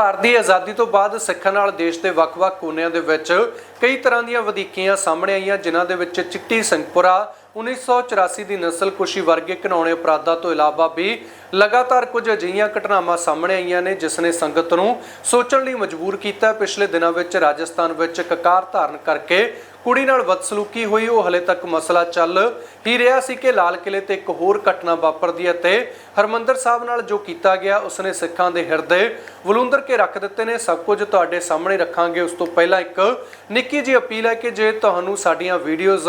ਭਾਰਤ ਦੀ ਆਜ਼ਾਦੀ ਤੋਂ ਬਾਅਦ ਸਿੱਖਾਂ ਨਾਲ ਦੇਸ਼ ਦੇ ਵੱਖ-ਵੱਖ ਕੋਨਿਆਂ ਦੇ ਵਿੱਚ ਕਈ ਤਰ੍ਹਾਂ ਦੀਆਂ ਵਧੀਕੀਆਂ ਸਾਹਮਣੇ ਆਈਆਂ, ਜਿਨ੍ਹਾਂ ਦੇ ਵਿੱਚ ਚਿੱਟੀ ਸਿੰਘਪੁਰਾ 1984 ਦੀ ਨਸਲਕੁਸ਼ੀ ਵਰਗੇ ਘਿਨਾਉਣੇ ਅਪਰਾਧਾਂ ਤੋਂ ਇਲਾਵਾ ਵੀ ਲਗਾਤਾਰ ਕੁਝ ਅਜਿਹੀਆਂ ਘਟਨਾਵਾਂ ਸਾਹਮਣੇ ਆਈਆਂ ਨੇ, ਜਿਸ ਨੇ ਸੰਗਤ ਨੂੰ ਸੋਚਣ ਲਈ ਮਜਬੂਰ ਕੀਤਾ। ਪਿਛਲੇ ਦਿਨਾਂ ਵਿੱਚ ਰਾਜਸਥਾਨ ਵਿੱਚ ਕਕਾਰ ਧਾਰਨ ਕਰਕੇ ਕੁੜੀ ਨਾਲ ਬਦਸਲੂਕੀ ਹੋਈ, ਉਹ ਹਲੇ ਤੱਕ ਮਸਲਾ ਚੱਲ ਹੀ ਰਿਹਾ ਸੀ ਕਿ ਲਾਲ ਕਿਲੇ ਤੇ ਇੱਕ ਹੋਰ ਘਟਨਾ ਵਾਪਰਦੀ ਹੈ ਤੇ ਹਰਮੰਦਰ ਸਾਹਿਬ ਨਾਲ ਜੋ ਕੀਤਾ ਗਿਆ, ਉਸਨੇ ਸਿੱਖਾਂ ਦੇ ਹਿਰਦੇ ਵਲੂੰਦਰ ਕੇ ਰੱਖ ਦਿੱਤੇ ਨੇ। ਸਭ ਕੁਝ ਤੁਹਾਡੇ ਸਾਹਮਣੇ ਰੱਖਾਂਗੇ। ਉਸ ਤੋਂ ਪਹਿਲਾਂ ਇੱਕ ਨਿੱਕੀ ਜਿਹੀ ਅਪੀਲ ਹੈ ਕਿ ਜੇ ਤੁਹਾਨੂੰ ਸਾਡੀਆਂ ਵੀਡੀਓਜ਼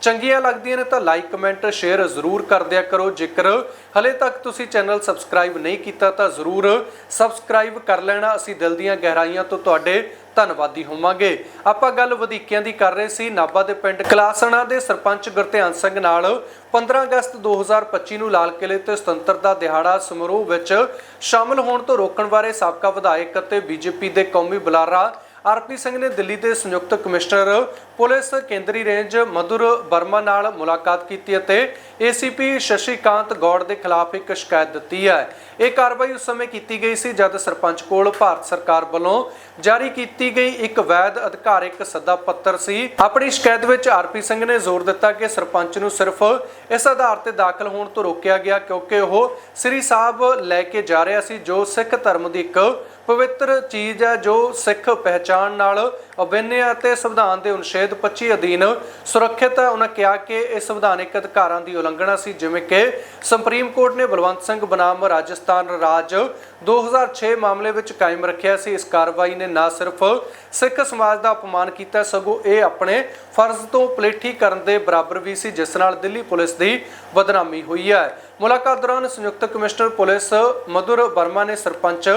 ਚੰਗੀਆਂ ਲੱਗਦੀਆਂ ਨੇ ਤਾਂ ਲਾਈਕ, ਕਮੈਂਟ, ਸ਼ੇਅਰ ਜ਼ਰੂਰ ਕਰ ਦਿਆ ਕਰੋ। ਜੇਕਰ ਹਲੇ ਤੱਕ ਤੁਸੀਂ ਚੈਨਲ ਸਬਸਕ੍ਰਾਈਬ ਨਹੀਂ ਕੀਤਾ ਤਾਂ ਜ਼ਰੂਰ ਸਬਸਕ੍ਰਾਈਬ ਕਰ ਲੈਣਾ। ਅਸੀਂ ਦਿਲ ਦੀਆਂ ਗਹਿਰਾਈਆਂ ਤੋਂ ਤੁਹਾਡੇ ਧੰਨਵਾਦੀ ਹੋਵਾਂਗੇ। ਆਪਾਂ ਗੱਲ ਵਧੀਕੀਆਂ ਦੀ ਕਰ ਰਹੇ ਸੀ। ਨਾਭਾ ਦੇ ਪਿੰਡ ਕਲਾਸਣਾ ਦੇ ਸਰਪੰਚ ਗੁਰਧਿਆਨ ਸਿੰਘ ਨਾਲ 15 ਅਗਸਤ 2025 ਨੂੰ ਲਾਲ ਕਿਲੇ ਤੇ ਸੁਤੰਤਰਤਾ ਦਿਹਾੜਾ ਸਮਾਰੋਹ ਵਿੱਚ ਸ਼ਾਮਲ ਹੋਣ ਤੋਂ ਰੋਕਣ ਬਾਰੇ ਸਾਬਕਾ ਵਿਧਾਇਕ ਅਤੇ ਬੀਜੇਪੀ ਦੇ ਕੌਮੀ ਬੁਲਾਰਾ ਆਰਪੀ ਸਿੰਘ ਨੇ ਦਿੱਲੀ ਦੇ ਸੰਯੁਕਤ ਕਮਿਸ਼ਨਰ ਪੁਲਿਸ ਕੇਂਦਰੀ ਰੇਂਜ ਮਧੁਰ ਵਰਮਾ ਨਾਲ ਮੁਲਾਕਾਤ ਕੀਤੀ ਅਤੇ ਏਸੀਪੀ ਸ਼ਸ਼ੀਕਾਂਤ ਗੌੜ ਦੇ ਖਿਲਾਫ ਇੱਕ ਸ਼ਿਕਾਇਤ ਦਿੱਤੀ ਹੈ। ਇਹ ਕਾਰਵਾਈ ਉਸ ਸਮੇਂ ਕੀਤੀ ਗਈ ਸੀ ਜਦ ਸਰਪੰਚ ਕੋਲ ਭਾਰਤ ਸਰਕਾਰ ਵੱਲੋਂ ਜਾਰੀ ਕੀਤੀ ਗਈ ਇੱਕ ਵੈਧ ਅਧਿਕਾਰਿਕ ਸੱਦਾ ਪੱਤਰ ਸੀ। ਆਪਣੀ ਸ਼ਿਕਾਇਤ ਵਿੱਚ ਆਰਪੀ ਸਿੰਘ ਨੇ ਜ਼ੋਰ ਦਿੱਤਾ ਕਿ ਸਰਪੰਚ ਨੂੰ ਸਿਰਫ ਇਸ ਆਧਾਰ ਤੇ ਦਾਖਲ ਹੋਣ ਤੋਂ ਰੋਕਿਆ ਗਿਆ ਕਿਉਂਕਿ ਉਹ ਸ੍ਰੀ ਸਾਹਿਬ ਲੈ ਕੇ ਜਾ ਰਿਹਾ ਸੀ, ਜੋ ਸਿੱਖ ਧਰਮ ਦੀ ਇੱਕ ਪਵਿੱਤਰ ਚੀਜ਼ ਹੈ, ਜੋ ਸਿੱਖ ਪਹਿਚਾਣ ਨਾਲ ਅਭਿੰਨ ਅਤੇ ਸੰਵਿਧਾਨ ਦੇ ਅਨੁਛੇਦ 25 ਅਧੀਨ ਸੁਰੱਖਿਅਤ ਹੈ। ਉਹਨਾਂ ਕਿਹਾ ਕਿ ਇਹ ਸੰਵਿਧਾਨਿਕ ਅਧਿਕਾਰਾਂ ਦੀ ਉਲੰਘਣਾ ਸੀ, ਜਿਵੇਂ ਕਿ ਸੁਪਰੀਮ ਕੋਰਟ ਨੇ ਬਲਵੰਤ ਸਿੰਘ ਬਨਾਮ, ਰਾਜਸਥਾਨ ਰਾਜ 2006 ਮਾਮਲੇ ਵਿੱਚ ਕਾਇਮ ਰੱਖਿਆ ਸੀ। ਇਸ ਕਾਰਵਾਈ ਨੇ ਨਾ ਸਿਰਫ ਸਿੱਖ ਸਮਾਜ ਦਾ ਅਪਮਾਨ ਕੀਤਾ, ਸਗੋਂ ਇਹ ਆਪਣੇ ਫਰਜ਼ ਤੋਂ ਪਲੇਠੀ ਕਰਨ ਦੇ ਬਰਾਬਰ ਵੀ ਸੀ, ਜਿਸ ਨਾਲ ਦਿੱਲੀ ਪੁਲਿਸ ਦੀ ਬਦਨਾਮੀ ਹੋਈ ਹੈ। ਮੁਲਾਕਾਤ ਦੌਰਾਨ ਸੰਯੁਕਤ ਕਮਿਸ਼ਨਰ ਪੁਲਿਸ ਮਧੁਰ ਵਰਮਾ ਨੇ ਸਰਪੰਚ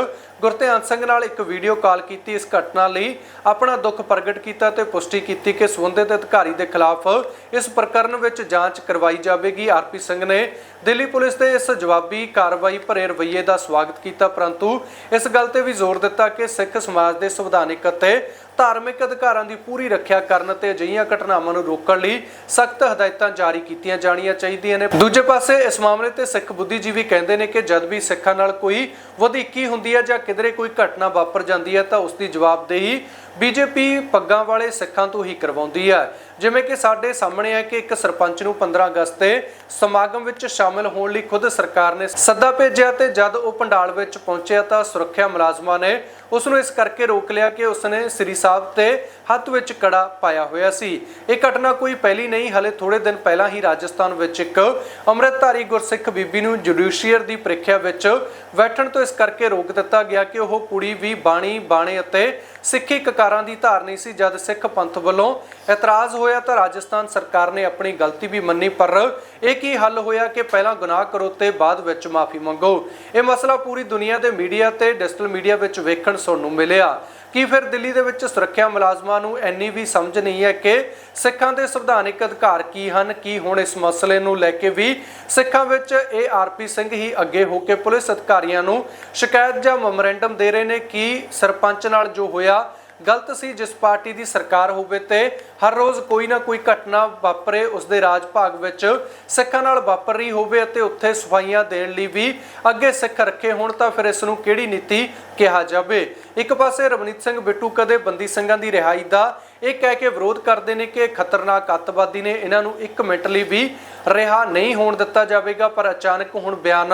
ਗੁਰਧਿਆਨ ਸਿੰਘ ਨਾਲ ਇੱਕ ਵੀਡੀਓ ਕਾਲ ਕੀਤੀ। ਇਸ ਘਟਨਾ ਲਈ ਆਪਣਾ ਦੁੱਖ ਪ੍ਰਗਟ ਕੀਤਾ ਤੇ ਪੁਸ਼ਟੀ ਕੀਤੀ ਕਿ ਸੰਬੰਧਿਤ ਅਧਿਕਾਰੀ ਦੇ ਖਿਲਾਫ ਇਸ ਪ੍ਰਕਰਨ ਵਿੱਚ ਜਾਂਚ ਕਰਵਾਈ ਜਾਵੇਗੀ। ਆਰਪੀ ਸਿੰਘ ਨੇ ਦਿੱਲੀ ਪੁਲਿਸ ਦੇ ਇਸ ਜਵਾਬੀ ਕਾਰਵਾਈ ਭਰੇ ਰਵੱਈਏ ਦਾ ਸਵਾਗਤ ਕੀਤਾ, ਪਰੰਤੂ ਇਸ ਗੱਲ ਤੇ ਵੀ ਜ਼ੋਰ ਦਿੱਤਾ ਕਿ ਸਿੱਖ ਸਮਾਜ ਦੇ ਸੰਵਿਧਾਨਿਕ ਅਤੇ ਧਾਰਮਿਕ ਅਧਿਕਾਰਾਂ ਦੀ ਪੂਰੀ ਰੱਖਿਆ ਕਰਨ ਤੇ ਅਜਿਹੀਆਂ ਘਟਨਾਵਾਂ ਨੂੰ ਰੋਕਣ ਲਈ ਸਖਤ ਹਦਾਇਤਾਂ ਜਾਰੀ ਕੀਤੀਆਂ ਜਾਣੀਆਂ ਚਾਹੀਦੀਆਂ ਨੇ। ਦੂਜੇ ਪਾਸੇ, ਇਸ ਮਾਮਲੇ ਤੇ ਸਿੱਖ ਬੁੱਧੀਜੀਵੀ ਕਹਿੰਦੇ ਨੇ ਕਿ ਜਦ ਵੀ ਸਿੱਖਾਂ ਨਾਲ ਕੋਈ ਵਧੀਕੀ ਹੁੰਦੀ ਹੈ ਜਾਂ ਕਿਧਰੇ ਕੋਈ ਘਟਨਾ ਵਾਪਰ ਜਾਂਦੀ ਹੈ ਤਾਂ ਉਸ ਦੀ ਜਵਾਬਦੇਹੀ ਬੀਜੇਪੀ ਪੱਗਾਂ ਵਾਲੇ ਸਿੱਖਾਂ ਤੋਂ ਹੀ ਕਰਵਾਉਂਦੀ ਹੈ। ਜਿਵੇਂ ਕਿ ਸਾਡੇ ਸਾਹਮਣੇ ਹੈ ਕਿ ਇੱਕ ਸਰਪੰਚ ਨੂੰ 15 ਅਗਸਤ ਤੇ ਸਮਾਗਮ ਵਿੱਚ ਸ਼ਾਮਲ ਹੋਣ ਲਈ ਖੁਦ ਸਰਕਾਰ ਨੇ ਸੱਦਾ ਭੇਜਿਆ ਤੇ ਜਦ ਉਹ ਪੰਡਾਲ ਵਿੱਚ ਪਹੁੰਚਿਆ ਤਾਂ ਸੁਰੱਖਿਆ ਮੁਲਾਜ਼ਮਾਂ ਨੇ ਉਸ ਨੂੰ ਇਸ ਕਰਕੇ ਰੋਕ ਲਿਆ ਕਿ ਉਸਨੇ ਸ੍ਰੀ ਸਾਹਿਬ ਤੇ ਹੱਥ ਵਿੱਚ ਕੜਾ ਪਾਇਆ ਹੋਇਆ ਸੀ। ਇਹ ਘਟਨਾ ਕੋਈ ਪਹਿਲੀ ਨਹੀਂ, ਹਲੇ ਥੋੜੇ ਦਿਨ ਪਹਿਲਾਂ ਹੀ ਰਾਜਸਥਾਨ ਵਿੱਚ ਇੱਕ ਅੰਮ੍ਰਿਤਧਾਰੀ ਗੁਰਸਿੱਖ ਬੀਬੀ ਨੂੰ ਜੁਡੀਸ਼ੀਅਰ ਦੀ ਪ੍ਰੀਖਿਆ ਵਿੱਚ ਬੈਠਣ ਤੋਂ ਇਸ ਕਰਕੇ ਰੋਕ ਦਿੱਤਾ ਗਿਆ ਕਿ ਉਹ ਕੁੜੀ ਵੀ ਬਾਣੀ, ਬਾਣੇ ਅਤੇ ਸਿੱਖੀ ਕਕਾਰਾਂ ਦੀ ਧਾਰਨੀ ਸੀ, ਜਦ ਸਿੱਖ ਪੰਥ ਵੱਲੋਂ ਇਤਰਾਜ਼ ਹੋਇਆ ਤਾਂ ਰਾਜਸਥਾਨ ਸਰਕਾਰ ਨੇ ਆਪਣੀ ਗਲਤੀ ਵੀ ਮੰਨੀ, ਪਰ ਇਹ ਕੀ ਹੱਲ ਹੋਇਆ ਕਿ ਪਹਿਲਾਂ ਗੁਨਾਹ ਕਰੋ ਤੇ ਬਾਅਦ ਵਿੱਚ ਮਾਫੀ ਮੰਗੋ? ਇਹ ਮਸਲਾ ਪੂਰੀ ਦੁਨੀਆ ਦੇ ਮੀਡੀਆ ਤੇ ਡਿਜੀਟਲ ਮੀਡੀਆ ਵਿੱਚ ਵੇਖਣ ਸੁਣਨ ਨੂੰ ਮਿਲਿਆ। ਕੀ ਫਿਰ ਦਿੱਲੀ ਦੇ ਵਿੱਚ ਸੁਰੱਖਿਆ ਮੁਲਾਜ਼ਮਾਂ ਨੂੰ ਇੰਨੀ ਵੀ ਸਮਝ ਨਹੀਂ ਹੈ ਕਿ ਸਿੱਖਾਂ ਦੇ ਸੰਵਿਧਾਨਿਕ ਅਧਿਕਾਰ ਕੀ ਹਨ, ਕੀ ਹੁਣ ਇਸ ਮਸਲੇ ਨੂੰ ਲੈ ਕੇ ਵੀ ਸਿੱਖਾਂ ਵਿੱਚ ਇਹ ਆਰਪੀ ਸਿੰਘ ਹੀ ਅੱਗੇ ਹੋ ਕੇ ਪੁਲਿਸ ਅਧਿਕਾਰੀਆਂ ਨੂੰ ਸ਼ਿਕਾਇਤ ਜਾਂ ਮੈਮੋਰੈਂਡਮ ਦੇ ਰਹੇ ਨੇ? ਕਿ ਸਰਪੰਚ ਨਾਲ ਜੋ ਹੋਇਆ ਗਲਤ ਸੀ ਜਿਸ ਪਾਰਟੀ ਦੀ ਸਰਕਾਰ ਹੋਵੇ ਤੇ ਹਰ ਰੋਜ਼ ਕੋਈ ਨਾ ਕੋਈ ਘਟਨਾ ਵਾਪਰੇ ਉਸ ਦੇ ਰਾਜ ਭਾਗ ਵਿੱਚ ਸਿੱਖਾਂ ਨਾਲ ਵਾਪਰ ਰਹੀ ਹੋਵੇ ਅਤੇ ਉੱਥੇ ਸਫਾਈਆਂ ਦੇਣ ਲਈ ਵੀ ਅੱਗੇ ਸਿੱਖ ਰੱਖੇ ਹੋਣ, ਤਾਂ ਫਿਰ ਇਸ ਨੂੰ ਕਿਹੜੀ ਨੀਤੀ ਕਿਹਾ ਜਾਵੇ? ਇੱਕ ਪਾਸੇ ਰਵਨੀਤ ਸਿੰਘ ਬਿੱਟੂ ਕਦੇ ਬੰਦੀ ਸਿੰਘਾਂ ਦੀ ਰਿਹਾਈ ਦਾ ਇਹ ਕਹਿ ਕੇ ਵਿਰੋਧ ਕਰਦੇ ਨੇ ਕਿ ਖਤਰਨਾਕ ਅੱਤਵਾਦੀ ਨੇ ਇਹਨਾਂ ਨੂੰ 1 ਮਿੰਟ ਲਈ ਵੀ ਰਿਹਾ ਨਹੀਂ ਹੋਣ ਦਿੱਤਾ ਜਾਵੇਗਾ, ਪਰ ਅਚਾਨਕ ਹੁਣ ਬਿਆਨ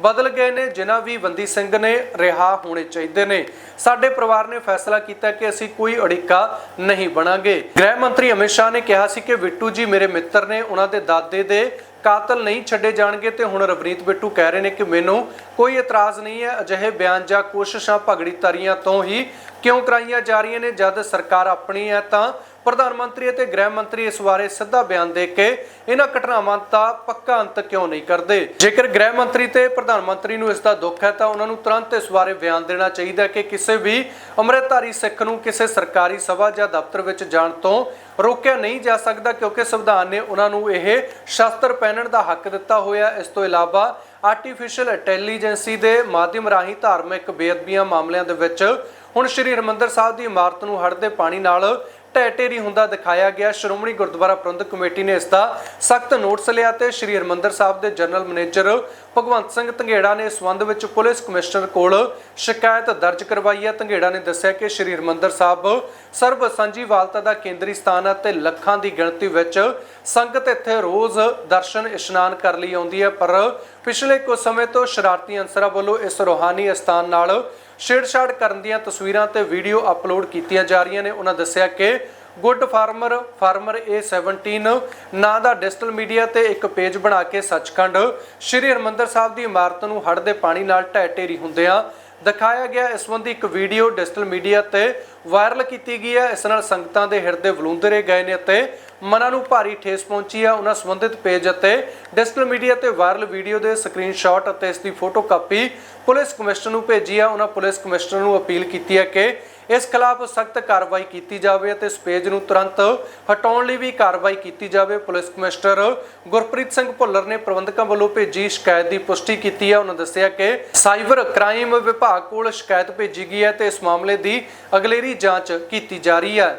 ਬਦਲ ਗਏ ਨੇ, ਜਿਨ੍ਹਾਂ ਵੀ ਬੰਦੀ ਸਿੰਘ ਨੇ ਰਿਹਾ ਹੋਣੇ ਚਾਹੀਦੇ ਨੇ। ਸਾਡੇ ਪਰਿਵਾਰ ਨੇ ਫੈਸਲਾ ਕੀਤਾ ਕਿ ਅਸੀਂ ਕੋਈ ਅੜਿੱਕਾ ਨਹੀਂ ਬਣਾਂਗੇ। ਗ੍ਰਹਿ ਮੰਤਰੀ ਅਮਿਤ ਸ਼ਾਹ ਨੇ ਕਿਹਾ ਸੀ ਕਿ ਬਿੱਟੂ ਜੀ ਮੇਰੇ ਮਿੱਤਰ ਨੇ, ਉਹਨਾਂ ਦੇ ਦਾਦੇ ਦੇ ਕਾਤਲ ਨਹੀਂ ਛੱਡੇ ਜਾਣਗੇ ਤੇ ਹੁਣ ਰਵਨੀਤ ਬਿੱਟੂ ਕਹਿ ਰਹੇ ਨੇ ਕਿ ਮੈਨੂੰ ਕੋਈ ਇਤਰਾਜ਼ ਨਹੀਂ ਹੈ, ਅਜਿਹੇ ਬਿਆਨ ਜਾਂ ਕੋਸ਼ਿਸ਼ਾਂ ਭਗੜੀ ਤਰੀਆਂ ਤੋਂ ਹੀ ਕਿਉਂ ਕਰਾਈਆਂ ਜਾ ਰਹੀਆਂ ਨੇ? ਜਦ ਸਰਕਾਰ ਆਪਣੀ ਹੈ ਤਾਂ ਪ੍ਰਧਾਨ ਮੰਤਰੀ ਅਤੇ ਗ੍ਰਹਿ ਮੰਤਰੀ ਇਸ ਬਾਰੇ ਸਿੱਧਾ ਬਿਆਨ ਦੇ ਕੇ ਇਹਨਾਂ ਘਟਨਾਵਾਂ ਦਾ ਪੱਕਾ ਅੰਤ ਕਿਉਂ ਨਹੀਂ ਕਰਦੇ? ਜੇਕਰ ਗ੍ਰਹਿ ਮੰਤਰੀ ਤੇ ਪ੍ਰਧਾਨ ਮੰਤਰੀ ਨੂੰ ਇਸ ਦਾ ਦੁੱਖ ਹੈ, ਤਾਂ ਉਹਨਾਂ ਨੂੰ ਤੁਰੰਤ ਇਸ ਬਾਰੇ ਬਿਆਨ ਦੇਣਾ ਚਾਹੀਦਾ ਕਿ ਕਿਸੇ ਵੀ ਅੰਮ੍ਰਿਤਧਾਰੀ ਸਿੱਖ ਨੂੰ ਕਿਸੇ ਸਰਕਾਰੀ ਸਭਾ ਜਾਂ ਦਫ਼ਤਰ ਵਿੱਚ ਜਾਣ ਤੋਂ ਰੋਕਿਆ ਨਹੀਂ ਜਾ ਸਕਦਾ, ਕਿਉਂਕਿ ਸੰਵਿਧਾਨ ਨੇ ਉਹਨਾਂ ਨੂੰ ਇਹ ਸ਼ਸਤਰ ਪਹਿਨਣ ਦਾ ਹੱਕ ਦਿੱਤਾ ਹੋਇਆ ਇਸ ਤੋਂ ਇਲਾਵਾ ਆਰਟੀਫੀਸ਼ੀਅਲ ਇੰਟੈਲੀਜੈਂਸੀ ਦੇ ਮਾਧਿਅਮ ਰਾਹੀਂ ਧਾਰਮਿਕ ਬੇਅਦਬੀਆਂ ਮਾਮਲਿਆਂ ਦੇ ਵਿੱਚ ਹੁਣ ਸ਼੍ਰੀ ਹਰਿਮੰਦਰ ਸਾਹਿਬ ਦੀ ਇਮਾਰਤ ਨੂੰ ਹੜ੍ਹ ਦੇ ਪਾਣੀ ਨਾਲ ਢਹਿ ਹੁੰਦਾ ਦਿਖਾਇਆ ਗਿਆ। ਸ਼੍ਰੋਮਣੀ ਗੁਰਦੁਆਰਾ ਪ੍ਰਬੰਧਕ ਕਮੇਟੀ ਨੇ ਇਸ ਦਾ ਸਖਤ ਨੋਟਿਸ ਲਿਆ ਤੇ ਸ੍ਰੀ ਹਰਿਮੰਦਰ ਸਾਹਿਬ ਦੇ ਜਨਰਲ ਮੈਨੇਜਰ ਭਗਵੰਤ ਸਿੰਘ ਧੰਗੇੜਾ ਨੇ ਇਸ ਸੰਬੰਧ ਵਿੱਚ ਪੁਲਿਸ ਕਮਿਸ਼ਨਰ ਕੋਲ ਸ਼ਿਕਾਇਤ ਦਰਜ ਕਰਵਾਈ ਹੈ। ਧੰਗੇੜਾ ਨੇ ਦੱਸਿਆ ਕਿ ਸ੍ਰੀ ਹਰਿਮੰਦਰ ਸਾਹਿਬ ਸਰਬ ਸਾਂਝੀਵਾਲਤਾ ਦਾ ਕੇਂਦਰੀ ਸਥਾਨ ਹੈ ਤੇ ਲੱਖਾਂ ਦੀ ਗਿਣਤੀ ਵਿੱਚ ਸੰਗਤ ਇੱਥੇ ਰੋਜ਼ ਦਰਸ਼ਨ ਇਸ਼ਨਾਨ ਕਰ ਲਈ ਆਉਂਦੀ ਹੈ। ਪਰ ਪਿਛਲੇ ਕੁਝ ਸਮੇਂ ਤੋਂ ਸ਼ਰਾਰਤੀ ਅਨਸਰਾਂ ਵੱਲੋਂ ਇਸ ਰੋਹਾਨੀ ਸਥਾਨ ਨਾਲ ਛੇੜਛਾੜ ਕਰਨ ਦੀਆਂ ਤਸਵੀਰਾਂ ਤੇ ਵੀਡੀਓ ਅਪਲੋਡ ਕੀਤੀਆਂ ਜਾ ਰਹੀਆਂ ਨੇ। ਉਹਨਾਂ ਦੱਸਿਆ ਕਿ ਗੁੱਡ ਫਾਰਮਰ ਫਾਰਮਰ A17 ਨਾਂ ਦਾ ਡਿਜੀਟਲ ਮੀਡੀਆ ਤੇ ਇੱਕ ਪੇਜ ਬਣਾ ਕੇ ਸੱਚਖੰਡ, ਸ੍ਰੀ ਹਰਮੰਦਰ ਸਾਹਿਬ ਦੀ ਇਮਾਰਤ ਨੂੰ ਹੜ੍ਹ ਦੇ ਪਾਣੀ ਨਾਲ ਢਹਿ ਢੇਰੀ ਹੁੰਦਿਆਂ ਦਿਖਾਇਆ ਗਿਆ ਇਸ ਸੰਬੰਧੀ ਇੱਕ ਵੀਡੀਓ ਡਿਜੀਟਲ ਮੀਡੀਆ ਤੇ ਵਾਇਰਲ ਕੀਤੀ ਗਈ ਹੈ। ਇਸ ਨਾਲ ਸੰਗਤਾਂ ਦੇ ਹਿਰਦੇ ਵਲੂੰਦਰੇ ਗਏ ਨੇ ਅਤੇ ਮਨਾਂ ਨੂੰ ਭਾਰੀ ਠੇਸ ਪਹੁੰਚੀ ਹੈ। ਉਹਨਾਂ ਸੰਬੰਧਿਤ ਪੇਜ ਅਤੇ ਡਿਜੀਟਲ ਮੀਡੀਆ ਤੇ ਵਾਇਰਲ ਵੀਡੀਓ ਦੇ ਸਕਰੀਨਸ਼ਾਟ ਅਤੇ ਇਸ ਦੀ ਫੋਟੋ ਕਾਪੀ ਪੁਲਿਸ ਕਮਿਸ਼ਨਰ ਨੂੰ ਭੇਜੀ ਹੈ। ਉਹਨਾਂ ਪੁਲਿਸ ਕਮਿਸ਼ਨਰ ਨੂੰ ਅਪੀਲ ਕੀਤੀ ਹੈ ਕਿ ਇਸ ਖਿਲਾਫ ਸਖਤ ਕਾਰਵਾਈ ਕੀਤੀ ਜਾਵੇ ਅਤੇ ਸਪੇਜ ਨੂੰ ਤੁਰੰਤ ਹਟਾਉਣ ਲਈ ਵੀ ਕਾਰਵਾਈ ਕੀਤੀ ਜਾਵੇ। ਪੁਲਿਸ ਕਮਿਸ਼ਨਰ ਗੁਰਪ੍ਰੀਤ ਸਿੰਘ ਭੁੱਲਰ ਨੇ ਪ੍ਰਬੰਧਕਾਂ ਵੱਲੋਂ ਭੇਜੀ ਸ਼ਿਕਾਇਤ ਦੀ ਪੁਸ਼ਟੀ ਕੀਤੀ ਹੈ। ਉਹਨਾਂ ਦੱਸਿਆ ਕਿ ਸਾਈਬਰ ਕ੍ਰਾਈਮ ਵਿਭਾਗ ਕੋਲ ਸ਼ਿਕਾਇਤ ਭੇਜੀ ਗਈ ਹੈ ਤੇ ਇਸ ਮਾਮਲੇ ਦੀ ਅਗਲੇਰੀ ਜਾਂਚ ਕੀਤੀ ਜਾ ਰਹੀ ਹੈ।